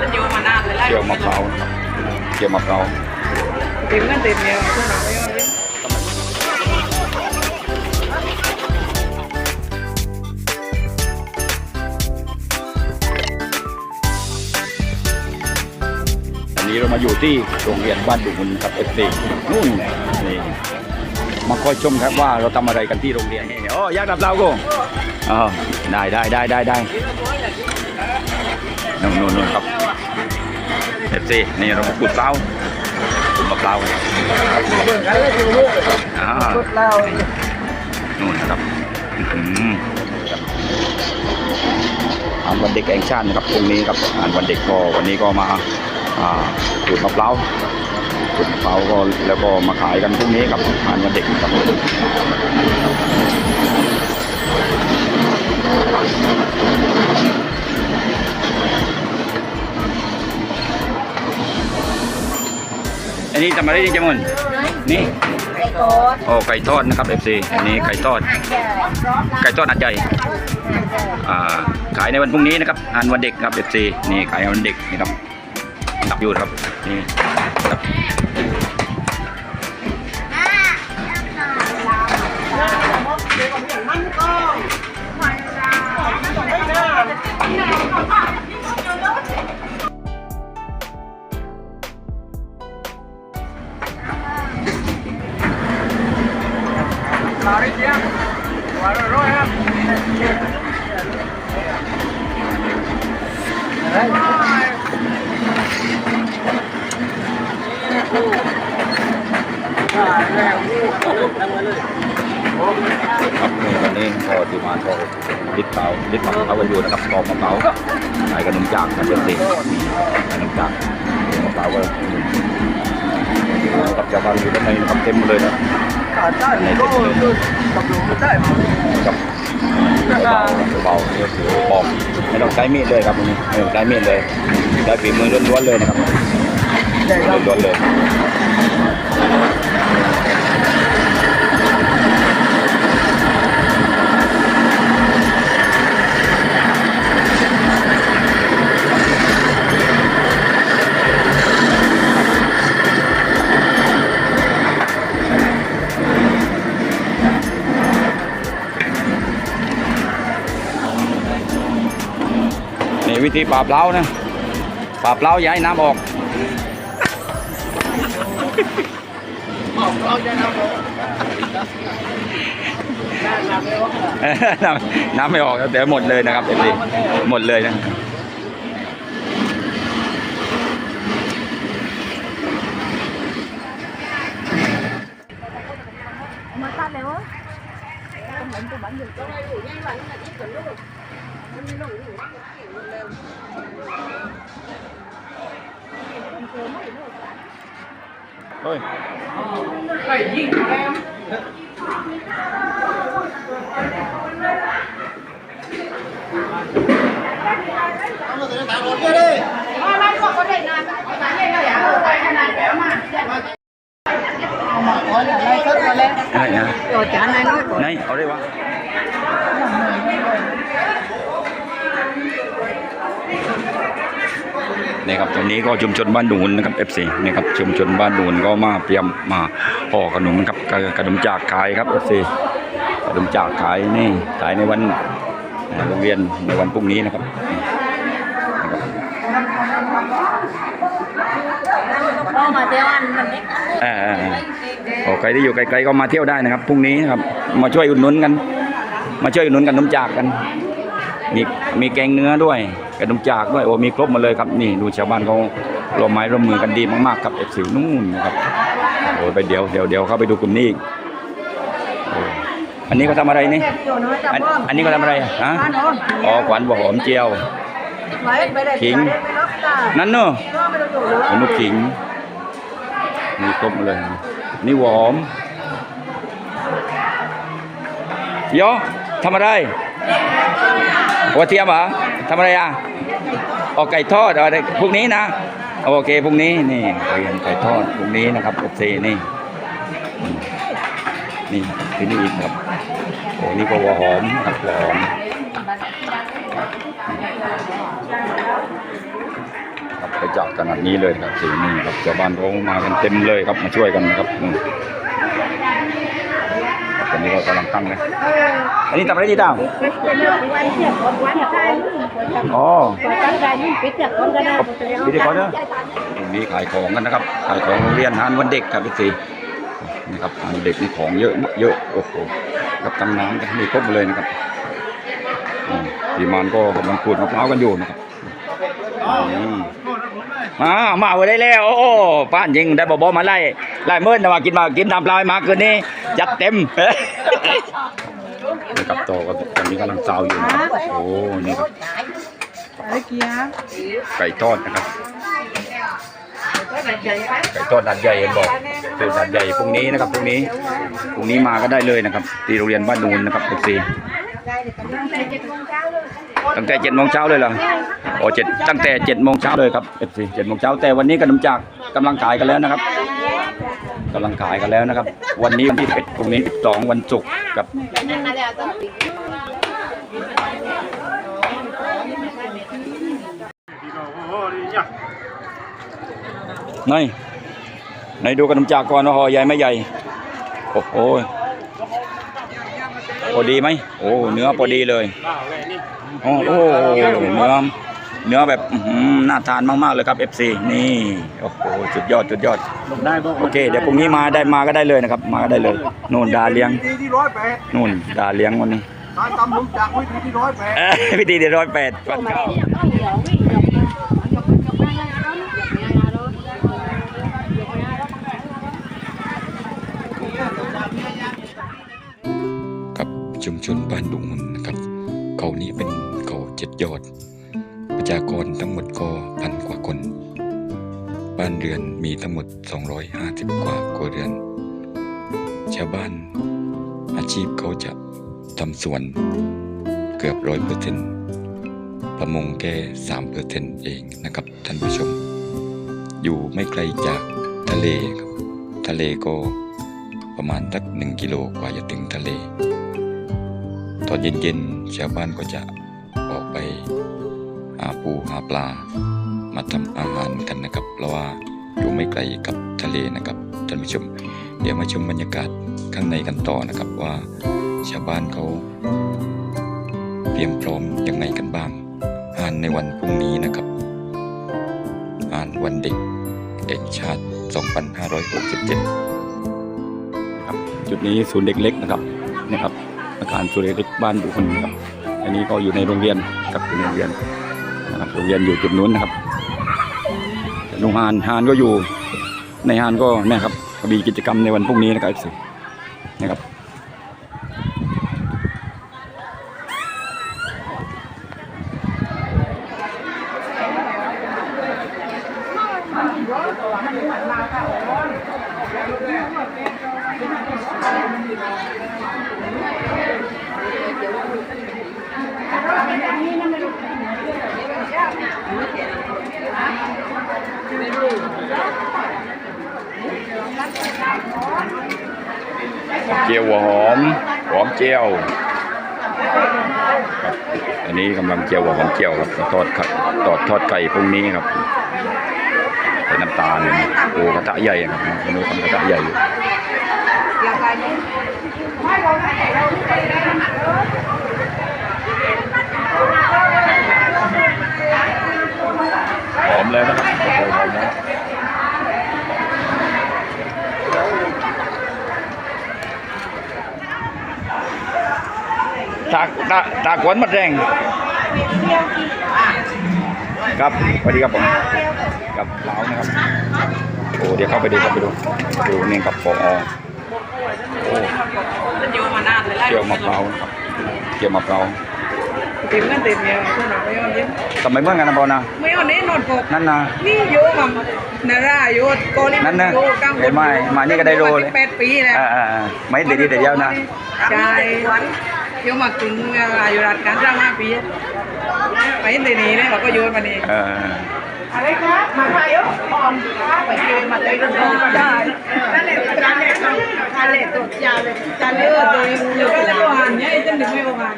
มันยูมานานเลยเกี่ยวมะพร้าวนะครับเกี่ยวมะพร้าวเต็มกันเต็มเนี่ยคุณหาไม่เอาเยอะอันนี้เรามาอยู่ที่โรงเรียนบ้านดุงครับเอฟซีนู่นนี่มาคอยชมครับว่าเราทำอะไรกันที่โรงเรียนนี่โอ้ยากดับเรากูอ๋อได้ได้ได้ได้ได้ นู่นนู่นนู่นครับเอฟซีนี่เรามาขุดเปล่าขุดมะพร้าวครับเบิ่งกันเลยดูลูกอ่าชุดเรานู่นนะครับอื้อหือครับงานวันเด็กแห่งชาตินะครับพรุ่งนี้ครับงานวันเด็กก็วันนี้ก็มาอ่าขูดมะพร้าวขูดมะพร้าวก็แล้วก็มาขายกันพรุ่งนี้กับงานวันเด็กนะครับ อันนี้ทำอะไรดีจังมันนี่ไก่โตดโอ้ไก่ทอดนะครับเอฟซีอันนี้ไก่ทอด ไก่ทอดอัดใหญ่อ่าขายในวันพรุ่งนี้นะครับงานวันเด็กครับเอฟซีนี่ขายในวันเด็กนี่ครับดับอยู่นะครับนี่ครับ ครับนี่วันนี้พอที่มาทอลิดเตาลิดมะพร้ากันอยู่นะครับกองมะพร้าวขายขนมจากนะเอฟซีขนมจากมะพร้าวก็กับชาวบ้านอยู่ด้านในนะครับเต็มเลยนะขาดได้ก็คือตำรวจไม่ได้กับเบาเบาๆเนี่ยคือปอกไม่ต้องใช้มีดเลยครับวันนี้ไม่ต้องใช้มีดเลยใช้ฝีมือล้วนๆเลยนะครับใหญ่ครับล้วนๆเลย วิธีปราบเล้านะปราบเล้าย่าให้น้ำออกน้ำน้ำไม่ออกแต่หมดเลยนะครับเอฟซีหมดเลยนะมาตัดเลยวะเฮ้ย ไก่ยิงแล้วไหนนะ ตัวจานไหนน้อยกว่า ไหนเอาได้วะ นี่ครับตรงนี้ก็ชุมชนบ้านดูนนะครับ FC นี่ครับชุมชนบ้านดูนก็มาเตรียมมาห่อขนมครับขนมจากขายครับ FC ขนมจากขายนี่ขายในวันโรงเรียนในวันพรุ่งนี้นะครับพ่อมาเที่ยวอันมันนี้อ่าโอใครที่อยู่ไกลๆก็มาเที่ยวได้นะครับพรุ่งนี้นะครับมาช่วยอุดหนุนกัน มาช่วยอุดหนุนกันขนมจากกัน มีมีแกงเนื้อด้วยขนมจากด้วยโอ้มีครบหมดเลยครับนี่ดูชาวบ้านเขาร่วมไม้ร่วมมือกันดีมากๆครับเอฟซีนู่นนะครับโอ้ยไปเดี๋ยวเดี๋ยวเดี๋ยวเข้าไปดูกลุ่มนี้อีกโอ้อันนี้เขาทำอะไรนี่อันอันนี้เขาทำอะไรอะฮะอ๋อขวัญบอกหอมเจียวขิงนั่นเนอะเป็นลูกขิงมีครบหมดเลยนี่หอมโยทำอะไร หัวเทียมเหรอทำอะไรอะออกไก่ทอดอะไรพรุ่งนี้นะโอเคพรุ่งนี้นี่เรียนไก่ทอดพรุ่งนี้นะครับโอเคนี่อืมนี่ที่นี่อีกครับโอ้นี่ก็หัวหอมครับหัวหอมจากขนาดนี้เลยครับสีนี่ครับชาวบ้านเขามากันเต็มเลยครับมาช่วยกันนะครับ นนี้ก็กำลังตั้งเลยอันนี้ทำอะไรดีดาวเป็นเรื่องวันเที่ยวคนวันใจอ๋อตั้งใจยิ่งปิดจากคนก็ได้พิธีกรเนอะตรงนี้ขายของกันนะครับ ขายของโรงเรียนหานวันเด็กครับพี่สีนี่ครับหานวันเด็กนี่ของเยอะเยอะโอ้โหกับตั้งน้ำกันมีครบหมดเลยนะครับอืมทีมงานก็กำลังขูดมะพร้าวกันอยู่นะครับอืม มามาไว้ได้แล้วโอ้ป้านยิงได้บอบอมาไล่ไล่เมื่อนะว่ากินมากินตามปลายมาคืนนี้จัดเต็มนี่ครับโตก็ตอนนี้กำลังเซาอยู่นะครับโอ้นี่ครับไอ้เกียร์ไก่ทอดนะครับไก่ทอดดัดใหญ่เห็นบอกเป็นดัดใหญ่พรุ่งนี้นะครับพรุ่งนี้พรุ่งนี้มาก็ได้เลยนะครับที่โรงเรียนบ้านนูนนะครับเอฟซี ตั้งแต่เจ็ดโมงเช้าเลยเหรอโอ้เจ็ดตั้งแต่เจ็ดโมงเช้าเลยครับเอฟซีเจ็ดโมงเช้าแต่วันนี้ขนมจากกำลังขายกันแล้วนะครับกำลังขายกันแล้วนะครับ วันนี้วันที่เอ็ดพรุ่งนี้สองวันศุกร์กับไหนไหนดูขนมจากก่อนว่าห่อใหญ่ไม่ใหญ่ โอ้โห พอดีไหมโอ้เนื้อพอดีเลยโอ้โหเนื้อเนื้อแบบอื้อหือน่าทานมากๆเลยครับ FC นี่โอ้โหสุดยอดสุดยอดได้บอกโอเค เดี๋ยวพรุ่งนี้มาได้มาก็ได้เลยนะครับ มาก็ได้เลยนู่นดาเลี้ยงทีที่ร้อยแปดนู่นดาเลี้ยงวันนี้ตายตำลุงจากวิธีที่ร้อยแปดเอ้ยพิธีเดียวร้อยแปด ชนบ้านดุงนะครับเขานี้เป็นเขาเจ็ดยอด ประชากรทั้งหมดก็พันกว่าคน บ้านเรือนมีทั้งหมด 250 กว่าครัวเรือน ชาวบ้านอาชีพเขาจะทำสวนเกือบร้อยเปอร์เซ็นต์ประมงแค่สามเปอร์เซ็นต์เองนะครับท่านผู้ชม อยู่ไม่ไกลจากทะเลครับ ทะเลก็ประมาณสักหนึ่งกิโลกว่าจะถึงทะเล ตอนเย็นๆชาวบ้านก็จะออกไปหาปูหาปลา มาทำอาหารกันนะครับ เพราะว่าอยู่ไม่ไกลกับทะเลนะครับท่านผู้ชม เดี๋ยวมาชมบรรยากาศข้างในกันต่อนะครับว่าชาวบ้านเขาเตรียมพร้อมยังไงกันบ้างงานในวันพรุ่งนี้นะครับงานวันเด็กแห่งชาติ 2567นะครับจุดนี้ศูนย์เด็กเล็กนะครับนะครับ อาคารสุเรเล็กบ้านบุคคลนะครับ อันนี้ก็อยู่ในโรงเรียนกับอยู่ในโรงเรียนนะครับโรงเรียนอยู่จุดนู้นนะครับโรงฮานฮานก็อยู่ ในฮานก็เนะครับมีกิจกรรมในวันพรุ่งนี้นะครับสินะครับ เจียวหัวหอมหอมเจียวครับอันนี้กำลังเจียวหัวหอมเจียวครับทอดทอดทอดไก่พรุ่งนี้ครับใส่น้ำตาลโอ้กระทะใหญ่ครับเมนูทำกระทะใหญ่หอมเลยนะครับโอ้โหหอมนะ ตากตาตากวนมัดแรงครับสวัสดีครับผมกับเหลานะครับโอ้เดี๋ยวเข้าไปดูเข้าไปดูดูนี่กับปอโอ้เกี่ยวมะพร้าวครับเกี่ยวมะพร้าวเต็มกันเต็มเนี่ยคนเราไม่เอาเนี้ยทำไมเมื่อไงนะบอลนะไม่เอาเนี้ยนอนกบนั่นนะนี่โยกับนาราโยโกนี่นั่นนะโยกังเห็นไหมมานี่ก็ได้โลเลยแปดปีแล้วอ่าอ่าอ่าไม่เด็ดดีเด็ดยวนะใช่ โยมาถึงอายุรัฐการสร้างห้าปีไปเห็นเดียวนี้เนี่ยเราก็โยนมานี่เอออะไรครับมาไปยพร้อมไปโยนมาใจกันได้นั่นแหละจานเนี่ยจานเล็กตัวจานเล็กจานเล็กตัวเล็กก็ตัวหันเนี่ยจะหนึ่งไม่ประมาณ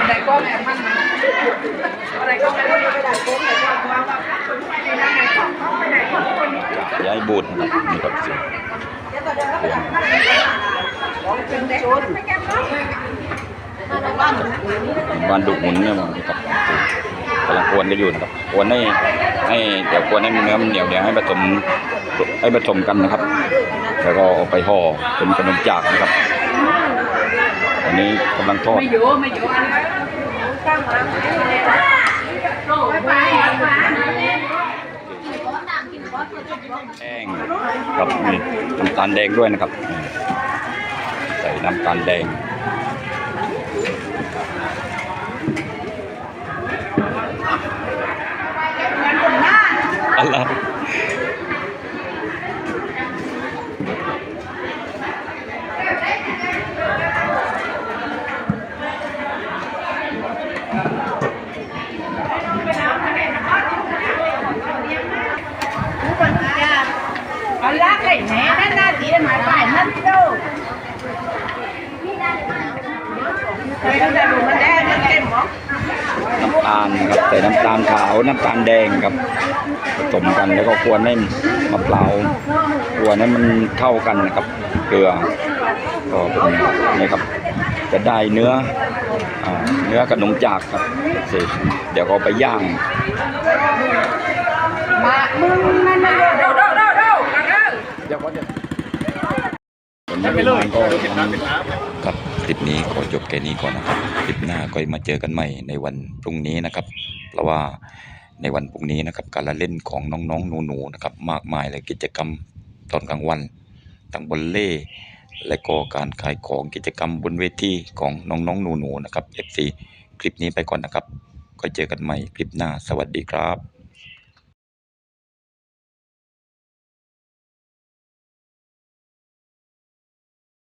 อะไรก็แม่พันอะไรก็ไม่รู้ไม่ได้โค้งแต่ก็ว่าว่าบูรณ์นะครับนี่ครับ บ้านดุหมุนเนี่ยมันครับกำลังกวนกันอยู่นะครับกวนให้ให้เดี๋ยวกวนให้เนื้อมันเหนียวเดี๋ยวให้ผสมให้ผสมกันนะครับ แล้วก็เอาไปห่อเป็นขนมจากนะครับ อันนี้กำลังทอดไม่อยู่ไม่อยู่อะไรไปไปแดงครับนี่น้ำตาลแดงด้วยนะครับ ใส่น้ำตาลแดงอะไร เอาละไข่แหน่นั่นน่าดีหมายไปนั่นเจ้าไปตั้งแต่ ดูมันแดงมันเต็มหรอน้ำตาลนะครับใส่น้ำตาลขาว น้ำตาลแดงครับผ สมกัน แล้วก็ควรให้มะพร้าวควรให้มันเข้ากันนะครับ เกลือก็เป็นนี่ครับ จะได้เนื้ออเนื้อขนมจากครับเสร็จเดี๋ยวก็เอาไปย่างมามึงนั่นนะเร็วเร็วเร็วเร็วเร็วไปเลยครับคลิปนี้ขอจบแค่นี้ก่อนนะครับ คลิปหน้าก็มาเจอกันใหม่ในวันพรุ่งนี้นะครับ เพราะว่า ในวันพรุ่งนี้นะครับ การละเล่นของน้องๆหนูๆนะครับ มากมายเลยกิจกรรมตอนกลางวันตั้งบอลเล่และก็การขายของกิจกรรมบนเวทีของน้องๆหนูๆนะครับ FC คลิปนี้ไปก่อนนะครับ ก็เจอกันใหม่คลิปหน้าสวัสดีครับ